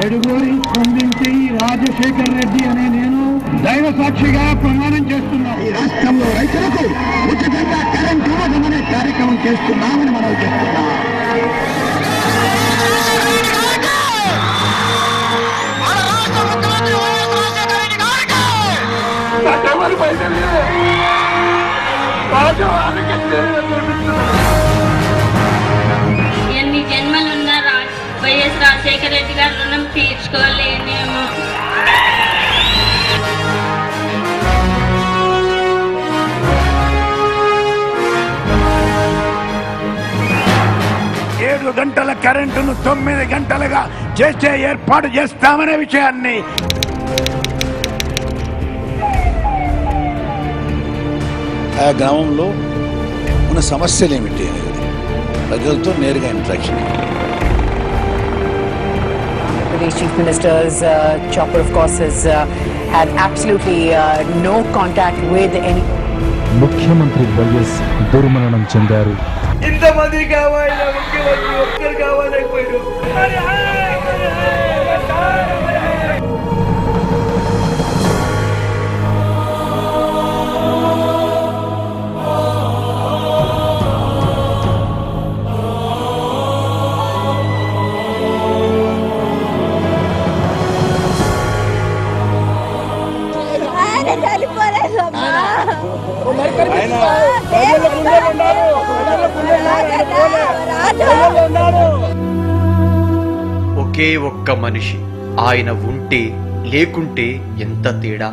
ఎడుగోరి స్పందించి రాజశేఖర్ రెడ్డి అనే నేను దైవ సాక్షిగా ప్రమాణం చేస్తున్నాను. ఈ రాష్ట్రంలో రైతులకు ఉచితంగా కరెంట్ ఇవ్వడమనే కార్యక్రమం చేస్తున్నామని మనం చేస్తున్నాం ఎన్ని రాజశేఖర రెడ్డి గారి రుణం తీర్చుకోలేనేమో ఏడు గంటల కరెంటును తొమ్మిది గంటలుగా చేసే ఏర్పాటు చేస్తామనే విషయాన్ని. ఆ గ్రామంలో ఉన్న సమస్యలు ఏమిటి అనేది ప్రజలతో నేరుగా interaction. The chief minister's uh, chopper, of course, has uh, had absolutely uh, no contact with any. ముఖ్యమంత్రి వైఎస్ దుర్మరణం చెందారు ఇంతమంది కావాలి ముఖ్యమంత్రి ఒక్కరు కావాలైపోయారు ఒకే ఒక్క మనిషి. ఆయన ఉంటే లేకుంటే ఎంత తేడా?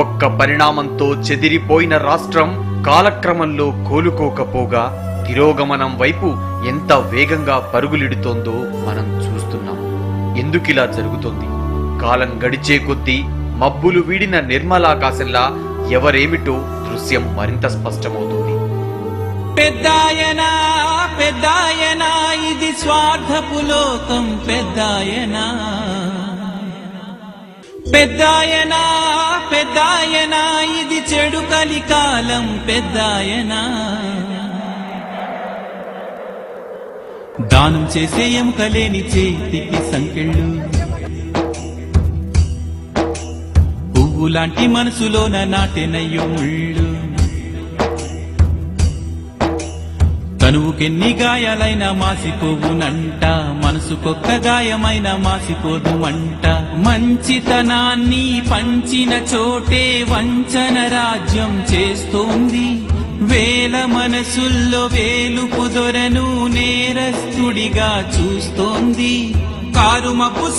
ఒక్క పరిణామంతో చెదిరిపోయిన రాష్ట్రం కాలక్రమంలో కోలుకోకపోగా తిరోగమనం వైపు ఎంత వేగంగా పరుగులిడుతోందో మనం చూస్తున్నాం. ఎందుకిలా జరుగుతోంది? కాలం గడిచే కొద్దీ మబ్బులు వీడిన నిర్మలాకాశంలా ఎవరేమిటో దృశ్యం మరింత స్పష్టమవుతుంది. పెద్దాయనా! పెద్దాయనా ఇది స్వార్థపు లోకం పెద్దాయనా. పెద్దాయనా పెద్దాయనా ఇది చెడు కలికాలం పెద్దాయనా. దానం చేసే ఎముకలేని చేతికి సంకెళ్ళు. పువ్వు లాంటి మనసులోన నాటెనయ్యో ముళ్ళు. తనువుకెన్ని గాయాలైనా మాసిపోవునంట మనసుకొక్క గాయమైన మాసిపోదు అంట మంచితనాన్ని పంచిన చోటే వంచన రాజ్యం చేస్తోంది. వేల మనసుల్లో వేలుపు దొరను నేరస్తుడిగా చూస్తోంది. కారు మబ్బు